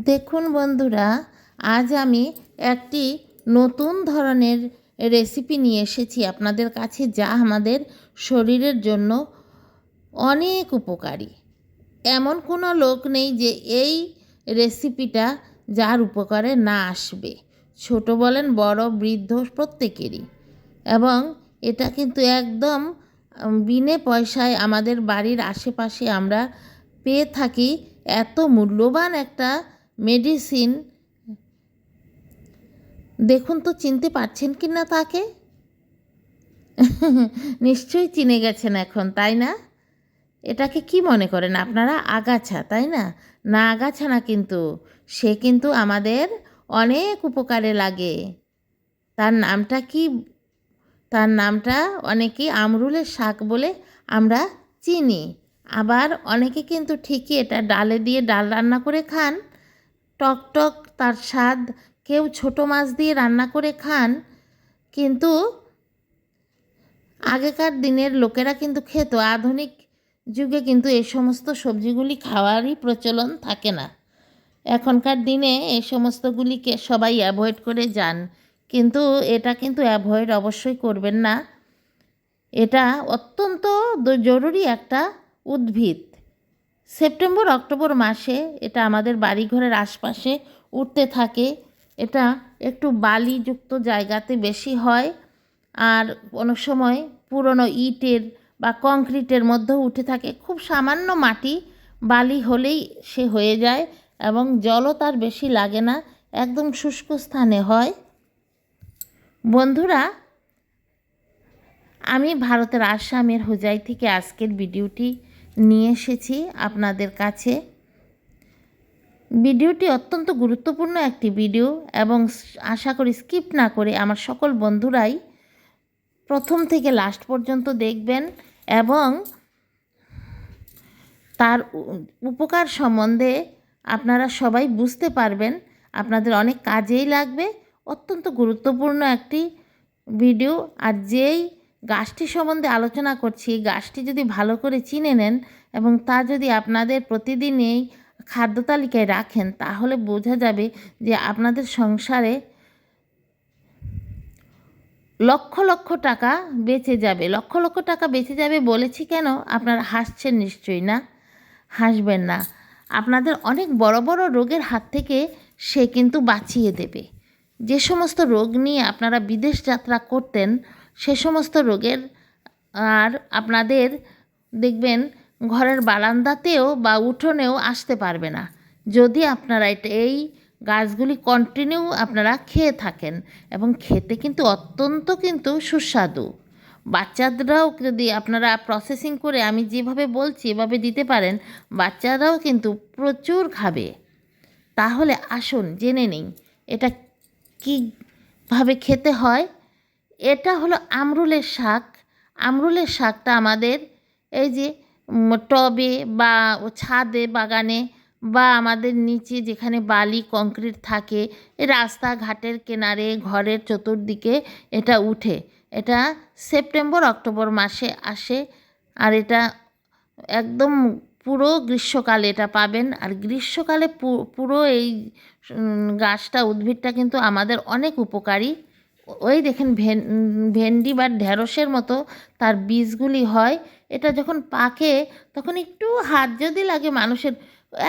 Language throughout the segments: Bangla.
দেখুন বন্ধুরা, আজ আমি একটি নতুন ধরনের রেসিপি নিয়ে এসেছি। আপনাদের কাছে যা আমাদের শরীরের জন্য অনেক উপকারী। এমন কোনো লোক নেই যে এই রেসিপিটা যার উপকারে না আসবে। ছোট বলেন, বড়, বৃদ্ধ, প্রত্যেকেরই। এবং এটা কিন্তু একদম বিনে পয়সায় আমাদের বাড়ির আশেপাশে আমরা পেয়ে থাকি। এত মূল্যবান একটা মেডিসিন, দেখুন তো চিনতে পারছেন কি না তাকে? নিশ্চয়ই চিনে গেছেন এখন, তাই না? এটাকে কি মনে করেন? আপনারা আগাছা, তাই না? না আগাছা না কিন্তু, সে কিন্তু আমাদের অনেক উপকারে লাগে। তার নামটা কি? তার নামটা অনেকেই আমরুলের শাক বলে আমরা চিনি। আবার অনেকে কিন্তু ঠিকই এটা ডালে দিয়ে ডাল রান্না করে খান। টক টক, তার স্বাদ। কেউ ছোট মাছ দিয়ে রান্না করে খান, কিন্তু আগেকার দিনের লোকেরা কিন্তু খেত। আধুনিক যুগে কিন্তু এই সমস্ত সবজিগুলি খাওয়ারই প্রচলন থাকে না। এখনকার দিনে এই সমস্তগুলিকে সবাই অ্যাভয়েড করে যান, কিন্তু এটা কিন্তু অ্যাভয়েড অবশ্যই করবেন না। এটা অত্যন্ত জরুরি একটা উদ্ভিদ। সেপ্টেম্বর, অক্টোবর মাসে এটা আমাদের বাড়িঘরের আশপাশে উঠতে থাকে। এটা একটু বালিযুক্ত জায়গাতে বেশি হয় আর অনেক সময় পুরনো ইটের বা কংক্রিটের মধ্যেও উঠে থাকে। খুব সামান্য মাটি বালি হলেই সে হয়ে যায় এবং জলও তার বেশি লাগে না, একদম শুষ্ক স্থানে হয়। বন্ধুরা, আমি ভারতের আসামের হোজাই থেকে আজকের ভিডিওটি নিয়ে এসেছি আপনাদের কাছে। ভিডিওটি অত্যন্ত গুরুত্বপূর্ণ একটি ভিডিও এবং আশা করি স্কিপ না করে আমার সকল বন্ধুরাই প্রথম থেকে লাস্ট পর্যন্ত দেখবেন এবং তার উপকার সম্বন্ধে আপনারা সবাই বুঝতে পারবেন। আপনাদের অনেক কাজেই লাগবে। অত্যন্ত গুরুত্বপূর্ণ একটি ভিডিও। আর যেই গাছটি সম্বন্ধে আলোচনা করছি। গাছটি যদি ভালো করে চিনে নেন এবং তা যদি আপনাদের প্রতিদিন এই খাদ্য তালিকায় রাখেন, তাহলে বোঝা যাবে যে আপনাদের সংসারে লক্ষ লক্ষ টাকা বেঁচে যাবে। লক্ষ লক্ষ টাকা বেঁচে যাবে বলেছি কেন? আপনারা হাসছেন নিশ্চয়ই না? হাসবেন না। আপনাদের অনেক বড় বড় রোগের হাত থেকে সে কিন্তু বাঁচিয়ে দেবে। যে সমস্ত রোগ নিয়ে আপনারা বিদেশ যাত্রা করতেন সে সমস্ত রোগের, আর আপনাদের দেখবেন ঘরের বারান্দাতেও বা উঠোনেও আসতে পারবে না। যদি আপনারা এটা, এই গাছগুলি কন্টিনিউ আপনারা খেয়ে থাকেন এবং খেতে কিন্তু অত্যন্ত কিন্তু সুস্বাদু। বাচ্চাদেরও যদি আপনারা প্রসেসিং করে, আমি যেভাবে বলছি এভাবে দিতে পারেন, বাচ্চারাও কিন্তু প্রচুর খাবে। তাহলে আসুন, জেনে নিই, এটা কীভাবে খেতে হয়? এটা হলো আমরুলের শাক। আমরুলের শাকটা আমাদের এই যে টবে বা ছাদে, বাগানে বা আমাদের নিচে যেখানে বালি, কংক্রিট থাকে রাস্তাঘাটের কিনারে, ঘরের চতুর্দিকে এটা উঠে। এটা সেপ্টেম্বর, অক্টোবর মাসে আসে আর এটা একদম পুরো গ্রীষ্মকালে এটা পাবেন। আর গ্রীষ্মকালে পুরো এই গাছটা, উদ্ভিদটা কিন্তু আমাদের অনেক উপকারী। ওই দেখেন ভেন, ভেন্ডি বা ঢেঁড়সের মতো তার বীজগুলি হয়। এটা যখন পাকে তখন একটু হাত যদি লাগে মানুষের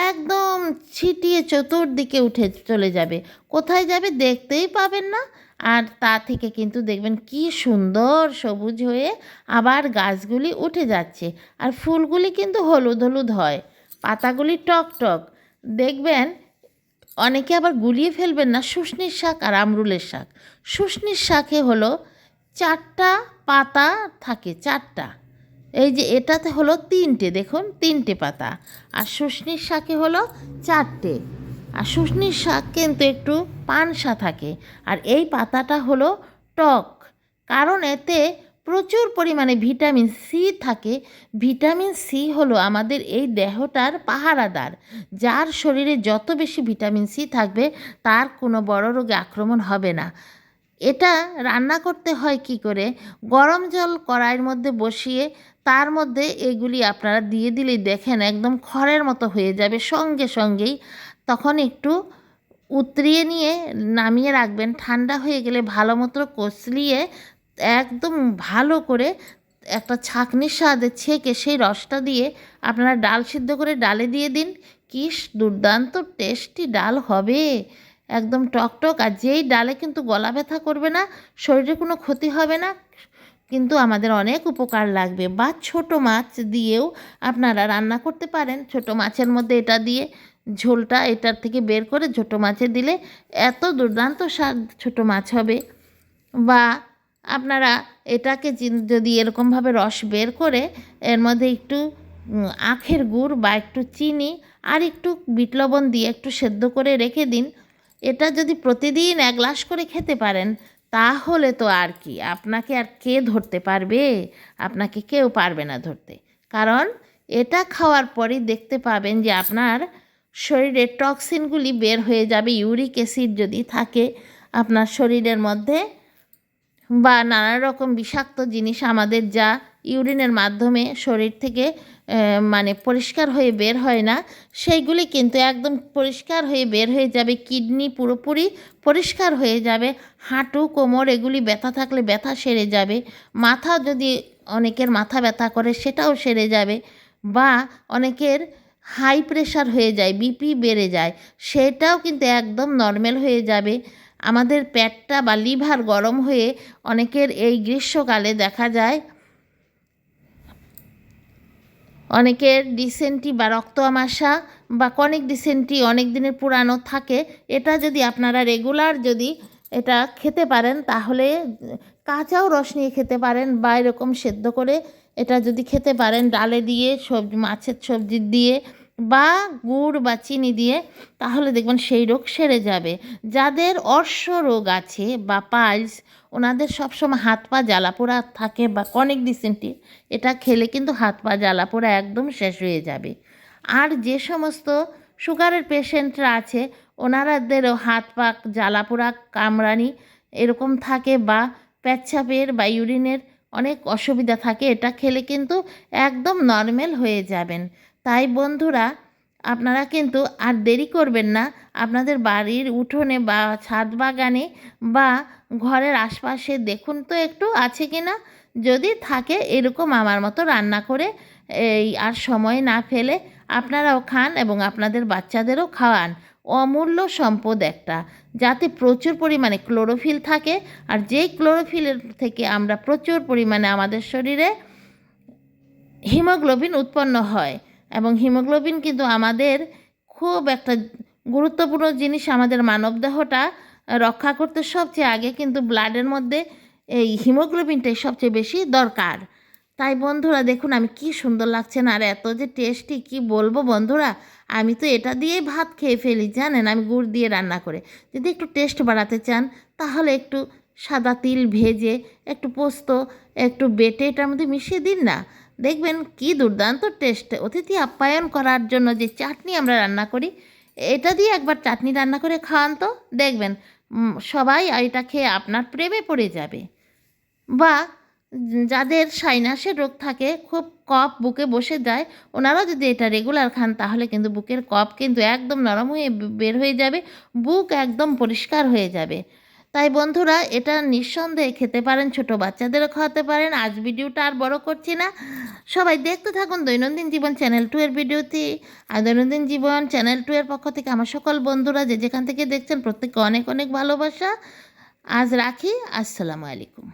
একদম ছিটিয়ে চতুর্দিকে উঠে চলে যাবে। কোথায় যাবে দেখতেই পাবেন না। আর তা থেকে কিন্তু দেখবেন কি সুন্দর সবুজ হয়ে আবার গাছগুলি উঠে যাচ্ছে। আর ফুলগুলি কিন্তু হলুদ হলুদ হয়। পাতাগুলি টক টক। দেখবেন অনেকে আবার গুলিয়ে ফেলবেন না শুশনির শাক আর আমরুলের শাক। শুশনির শাকে হলো চারটা পাতা থাকে, চারটা। এই যে এটাতে হলো তিনটে, দেখুন, তিনটে পাতা। আর শুশনির শাকে হলো চারটে। আর শুশনির শাক কিন্তু একটু পানসা থাকে। আর এই পাতাটা হলো টক। কারণ এতে প্রচুর পরিমাণে ভিটামিন সি থাকে। ভিটামিন সি হলো আমাদের এই দেহটার পাহারাদার, যার শরীরে যত বেশি ভিটামিন সি থাকবে, তার কোনো বড় রোগে আক্রমণ হবে না। এটা রান্না করতে হয় কি করে? গরম জল কড়াইয়ের মধ্যে বসিয়ে, তার মধ্যে এগুলি আপনারা দিয়ে দিলেই দেখেন একদম খড়ের মতো হয়ে যাবে সঙ্গে সঙ্গেই। তখন একটু উতরিয়ে নিয়ে নামিয়ে রাখবেন। ঠান্ডা হয়ে গেলে ভালো মতো কষলিয়ে একদম ভালো করে একটা ছাঁকনির সাহায্যে ছেঁকে সেই রসটা দিয়ে আপনারা ডাল সিদ্ধ করে ডালে দিয়ে দিন। কি দুর্দান্ত টেস্টি ডাল হবে। একদম টকটক আর যেই ডালে কিন্তু গলা ব্যথা করবে না, শরীরে কোনো ক্ষতি হবে না, কিন্তু আমাদের অনেক উপকার লাগবে। বা ছোট মাছ দিয়েও আপনারা রান্না করতে পারেন। ছোট মাছের মধ্যে এটা দিয়ে ঝোলটা এটার থেকে বের করে ছোটো মাছে দিলে এত দুর্দান্ত স্বাদ ছোটো মাছ হবে। বা আপনারা এটাকে যদি এরকমভাবে রস বের করে, এর মধ্যে একটু আখের গুড় বা একটু চিনি আর একটু বিট লবণ দিয়ে একটু সেদ্ধ করে রেখে দিন। এটা যদি প্রতিদিন এক গ্লাস করে খেতে পারেন, তাহলে তো আর কি, আপনাকে আর কে ধরতে পারবে? আপনাকে কেউ পারবে না ধরতে। কারণ এটা খাওয়ার পরই দেখতে পাবেন যে আপনার শরীরের টক্সিনগুলি বের হয়ে যাবে, ইউরিক অ্যাসিড যদি থাকে, আপনার শরীরের মধ্যে বা নানা রকম বিষাক্ত জিনিস আমাদের যা ইউরিনের মাধ্যমে শরীর থেকে মানে পরিষ্কার হয়ে বের হয় না, সেইগুলি কিন্তু একদম পরিষ্কার হয়ে বের হয়ে যাবে, কিডনি পুরোপুরি পরিষ্কার হয়ে যাবে, হাঁটু, কোমর এগুলি ব্যথা থাকলে ব্যথা সেরে যাবে, মাথা যদি অনেকের মাথা ব্যথা করে সেটাও সেরে যাবে, বা অনেকের হাই প্রেশার হয়ে যায়, বিপি বেড়ে যায়, সেটাও কিন্তু একদম নর্মাল হয়ে যাবে আমাদের পেটটা বা লিভার গরম হয়ে অনেকের এই গ্রীষ্মকালে দেখা যায়। অনেকের ডিসেন্টি বা রক্ত আমাশা বা কনিক ডিসেন্টি অনেক দিনের পুরানো থাকে। এটা যদি আপনারা রেগুলার যদি এটা খেতে পারেন, তাহলে কাঁচাও রস নিয়ে খেতে পারেন বা এরকম সেদ্ধ করে এটা যদি খেতে পারেন, ডালে দিয়ে সবজি, মাছের সবজি দিয়ে বা গুড় বা চিনি দিয়ে, তাহলে দেখবেন সেই রোগ সেরে যাবে। যাদের অর্শ রোগ আছে বা পাইলস, ওনাদের সবসময় হাত পা জ্বালা পোড়া থাকে বা কনিক ডিসেন্টি এটা খেলে কিন্তু হাত পা জ্বালা পোড়া একদম শেষ হয়ে যাবে। আর যে সমস্ত সুগারের পেশেন্টরা আছে, ওনারাদেরও হাত পা জ্বালা পোড়া, কামড়ানি এরকম থাকে বা পেচ্ছাপের বা ইউরিনের অনেক অসুবিধা থাকে, এটা খেলে কিন্তু একদম নর্মাল হয়ে যাবেন। তাই বন্ধুরা, আপনারা কিন্তু আর দেরি করবেন না। আপনাদের বাড়ির উঠোনে বা ছাদ বাগানে বা ঘরের আশপাশে দেখুন তো একটু আছে কি না? যদি থাকে এরকম আমার মতো রান্না করে, এই আর সময় না ফেলে আপনারাও খান এবং আপনাদের বাচ্চাদেরও খাওয়ান। অমূল্য সম্পদ একটা। যাতে প্রচুর পরিমাণে ক্লোরোফিল থাকে আর যেই ক্লোরোফিলের থেকে আমরা প্রচুর পরিমাণে আমাদের শরীরে হিমোগ্লোবিন উৎপন্ন হয়। এবং হিমোগ্লোবিন কিন্তু আমাদের খুব একটা গুরুত্বপূর্ণ জিনিস আমাদের মানবদেহটা রক্ষা করতে সবচেয়ে আগে কিন্তু ব্লাডের মধ্যে এই হিমোগ্লোবিনটাই সবচেয়ে বেশি দরকার। তাই বন্ধুরা, দেখুন আমি কি সুন্দর লাগছে না, আর এত যে টেস্টি কি বলব বন্ধুরা, আমি তো এটা দিয়েই ভাত খেয়ে ফেলি, জানেন? আমি গুড় দিয়ে রান্না করে। যদি একটু টেস্ট বাড়াতে চান, তাহলে একটু সাদা তিল ভেজে, একটু পোস্ত, একটু বেটে এটার মধ্যে মিশিয়ে দিন না। দেখবেন কি দুর্দান্ত টেস্ট অতিথি আপ্যায়ন করার জন্য যে চাটনি আমরা রান্না করি, এটা দিয়ে একবার চাটনি রান্না করে খাওয়ান তো। দেখবেন সবাই এটা খেয়ে আপনার প্রেমে পড়ে যাবে। বা, যাদের সাইনাসের রোগ থাকে, খুব কফ বুকে বসে যায় ওনারাও যদি এটা রেগুলার খান, তাহলে কিন্তু বুকের কফ কিন্তু একদম নরম হয়ে বের হয়ে যাবে, বুক একদম পরিষ্কার হয়ে যাবে। তাই বন্ধুরা, এটা নিঃসন্দেহে খেতে পারেন, ছোট বাচ্চাদেরও খাওয়াতে পারেন। আজ ভিডিওটা আর বড় করছি না। সবাই দেখতে থাকুন দৈনন্দিন জীবন চ্যানেল টু এর ভিডিওতে আর দৈনন্দিন জীবন চ্যানেল টু এর পক্ষ থেকে আমার সকল বন্ধুরা যে যেখান থেকে দেখছেন, প্রত্যেককে অনেক অনেক ভালোবাসা। আজ রাখি। আসসালামু আলাইকুম।